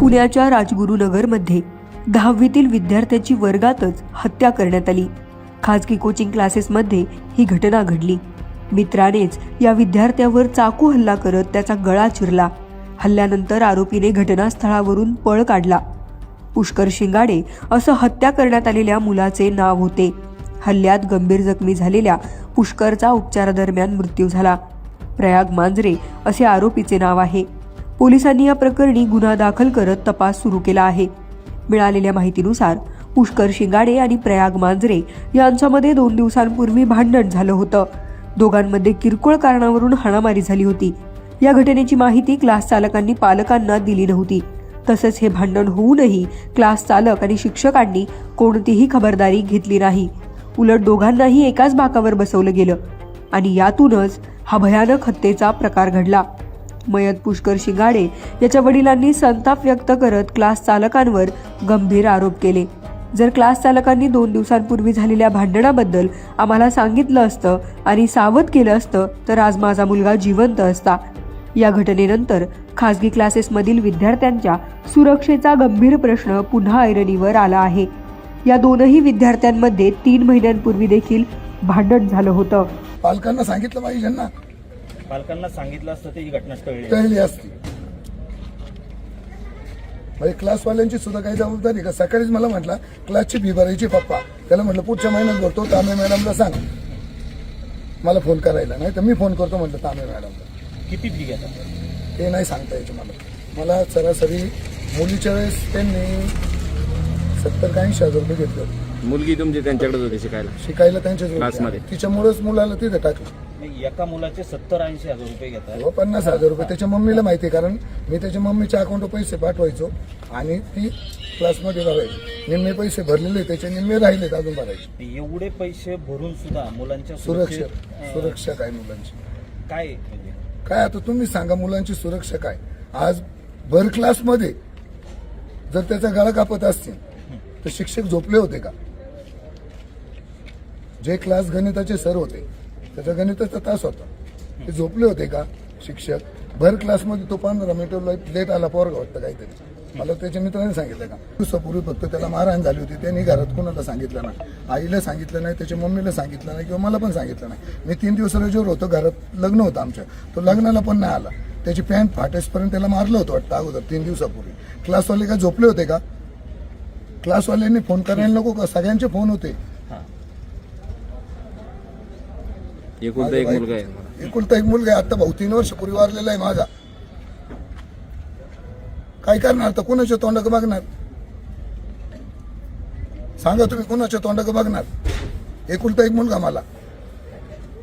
पुण्याच्या राजगुरुनगरमध्ये दहावीतील विद्यार्थ्याची वर्गातच हत्या करण्यात आली. खाजगी कोचिंग क्लासेसमध्ये ही घटना घडली. मित्रानेच या विद्यार्थ्यावर चाकू हल्ला करत त्याचा गळा चिरला. हल्ल्यानंतर आरोपीने घटनास्थळावरून पळ काढला. पुष्कर शिंगाडे असं हत्या करण्यात आलेल्या मुलाचे नाव होते. हल्ल्यात गंभीर जखमी झालेल्या पुष्करचा उपचारादरम्यान मृत्यू झाला. प्रयाग मांजरे असे आरोपीचे नाव आहे. पोलिसांनी या प्रकरणी गुन्हा दाखल करत तपास सुरू केला आहे. मिळालेल्या माहितीनुसार पुष्कर शिंगाडे आणि प्रयाग मांजरे यांच्यामध्ये दोन दिवसांपूर्वी भांडण झालं होतं. दोघांमध्ये किरकोळ कारणावरून हाणामारी झाली होती. या घटनेची माहिती क्लास चालकांनी पालकांना दिली नव्हती. तसंच हे भांडण होऊनही क्लास चालक आणि शिक्षकांनी कोणतीही खबरदारी घेतली नाही. उलट दोघांनाही एकाच बाकावर बसवलं गेलं आणि यातूनच हा भयानक हत्येचा प्रकार घडला. मयत पुष्कर शिंगाडे याच्या वडिलांनी संताप व्यक्त करत क्लास चालकांवर गंभीर आरोप केले. जर क्लास चालकांनी दोन दिवसांपूर्वी झालेल्या भांडणाबद्दल आम्हाला सांगितलं असतं आणि सावध केलं असतं तर आज माझा मुलगा जिवंत असता. या घटनेनंतर खासगी क्लासेसमधील विद्यार्थ्यांच्या सुरक्षेचा गंभीर प्रश्न पुन्हा ऐरणीवर आला आहे. या दोनही विद्यार्थ्यांमध्ये तीन महिन्यांपूर्वी देखील भांडण झालं होतं. पालकांना सांगितलं पाहिजे ना. पालकांना सांगितलं असतं ही घटना टळली असती. म्हणजे क्लासवाल्यांची सुद्धा काही जबाबदारी का? सकाळीच मला म्हटलं क्लासची फी भरायची पप्पा. त्याला म्हटलं पुढच्या महिन्यात भरतो तांबे मॅडमला सांग. मला फोन करायला नाही तर मी फोन करतो म्हटलं तांबे मॅडमला. किती फी घेतात ते नाही सांगता यायचं मला. मला सरासरी मुलीच्या वेळेस त्यांनी सत्तर का ऐंशी हजार रुपये घेतले. मुलगी तुमची त्यांच्याकडेच होती शिकायला? शिकायला त्यांच्याच क्लासमध्ये. तिच्यामुळेच मुलाला तिथे टाकलं. एका मुलाचे सत्तर ऐंशी हजार रुपये घेतात हो पन्नास हजार रुपये. त्याच्या मम्मीला माहिती आहे कारण मी त्याच्या मम्मीच्या अकाउंटवर पैसे पाठवायचो आणि ती क्लासमध्ये भरायची निम्मे पैसे भरलेले त्याचे निम्मे राहिलेत अजून भरायचे. एवढे पैसे भरून सुद्धा मुलांच्या सुरक्षा. सुरक्षेत, अं, सुरक्षा काय मुलांची? काय म्हणजे? काय आता तुम्ही सांगा मुलांची सुरक्षा काय? आज भर क्लासमध्ये जर त्याचा गळा कापत असतील तर शिक्षक झोपले होते का? जे क्लास गणिताचे सर होते त्याचा गणिताचा तास होता. ते झोपले होते का? शिक्षक. भर क्लासमध्ये तो पंधरा मिनिटं लेट आला पोरगा वाटतं काहीतरी. मला त्याच्या मित्राने सांगितलं का? दिवसापूर्वी फक्त त्याला मारहाण झाली होती. त्यांनी घरात कोणाला सांगितलं नाही. आईला सांगितलं नाही त्याच्या मम्मीला सांगितलं नाही किंवा मला पण सांगितलं नाही. मी तीन दिवस रजेवर होतो घरात लग्न होतं आमच्या. तो लग्नाला पण नाही आला. त्याची पॅन्ट फाटेसपर्यंत त्याला मारलं होतं वाटतं अगोदर तीन दिवसापूर्वी. क्लासवाले का झोपले होते का? क्लासवाल्यांनी फोन करायला नको का? सगळ्यांचे फोन होते हा एकुलता एक मुलगा आहे. एकुलता एक मुलगा आहे. आता भाऊ तीन वर्ष पूर्वी वारलेला आहे माझा. काय करणार तर कुणाच्या तोंडाक बघणार? सांगा तुम्ही कुणाच्या तोंडाक बघणार? एकुलता एक मुलगा मला.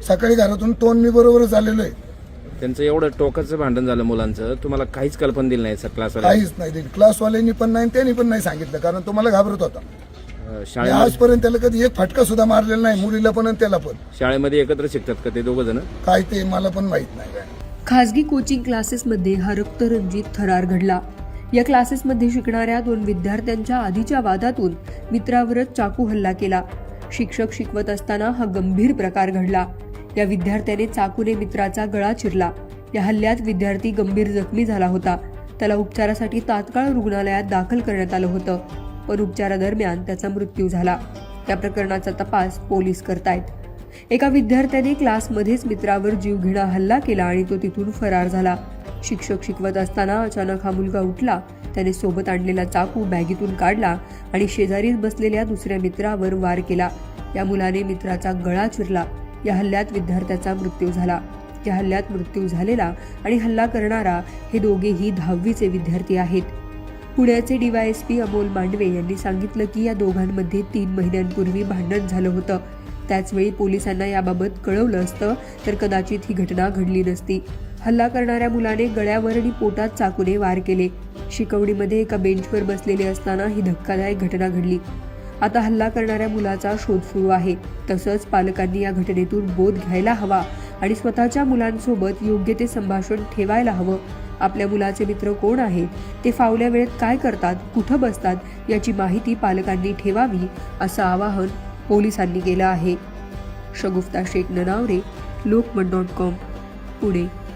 सकाळी घरातून तोंड मी बरोबरच आलेलो आहे. त्यांचं एवढं टोकाचं भांडण झालं मुलांचं. तुम्हाला काहीच कल्पना दिली नाही सर क्लासला काहीच नाही दिली. क्लासवाल्यांनी पण नाही त्यांनी पण नाही सांगितलं कारण तो मला घाबरत होता. शाळेमध्ये आजपर्यंत त्याला कधी एक फटका सुद्धा मारलेला नाही मुलीला पण आणि त्याला पण. शाळेमध्ये एकत्र शिकतात का ते दोघ जण? काय ते मला पण माहीत नाही. काय खासगी कोचिंग क्लासेसमध्ये हा रक्तरंजित थरार घडला. या क्लासेसमध्ये शिकणाऱ्या दोन विद्यार्थ्यांच्या आधीच्या वादातून मित्रावरच चाकू हल्ला केला. शिक्षक शिकवत असताना हा गंभीर प्रकार घडला. या विद्यार्थ्याने चाकूने मित्राचा गळा चिरला. या हल्ल्यात विद्यार्थी गंभीर जखमी झाला होता. त्याला उपचारासाठी तात्काळ रुग्णालयात दाखल करण्यात आलं होतं. पण उपचारादरम्यान त्याचा मृत्यू झाला. या प्रकरणाचा तपास पोलीस करतायत. एका विद्यार्थ्याने क्लासमध्येच मित्रावर जीवघेणा हल्ला केला आणि तो तिथून फरार झाला. शिक्षक शिकवत असताना अचानक हा मुलगा उठला त्याने सोबत आणलेला चाकू बॅगीतून काढला आणि शेजारीच बसलेल्या दुसऱ्या मित्रावर वार केला. या मुलाने मित्राचा गळा चिरला. या हल्ल्यात विद्यार्थ्याचा मृत्यू झाला. या हल्ल्यात मृत्यू झालेला आणि हल्ला करणारा हे दोघेही दहावीचे विद्यार्थी आहेत. पुण्याचे डीवायएसपी अमोल मांडवे यांनी सांगितलं की या दोघांमध्ये तीन महिन्यांपूर्वी भांडण झालं होतं. त्याचवेळी पोलिसांना याबाबत कळवलं असतं तर कदाचित ही घटना घडली नसती. हल्ला करणाऱ्या मुलाने गळ्यावर आणि पोटात चाकूने वार केले. शिकवणीमध्ये एका बेंचवर बसलेले असताना ही धक्कादायक घटना घडली. आता हल्ला करणाऱ्या मुलाचा शोध सुरू आहे. तसंच पालकांनी या घटनेतून बोध घ्यायला हवा आणि स्वतःच्या मुलांसोबत योग्य ते संभाषण ठेवायला हवं. आपल्या मुलाचे मित्र कोण आहेत ते फावल्या वेळेत काय करतात? कुठं बसतात? याची माहिती पालकांनी ठेवावी असं आवाहन पोलिसांनी केलं आहे. Shagufta Shaikh Nanaware Lokmat dot com Pune.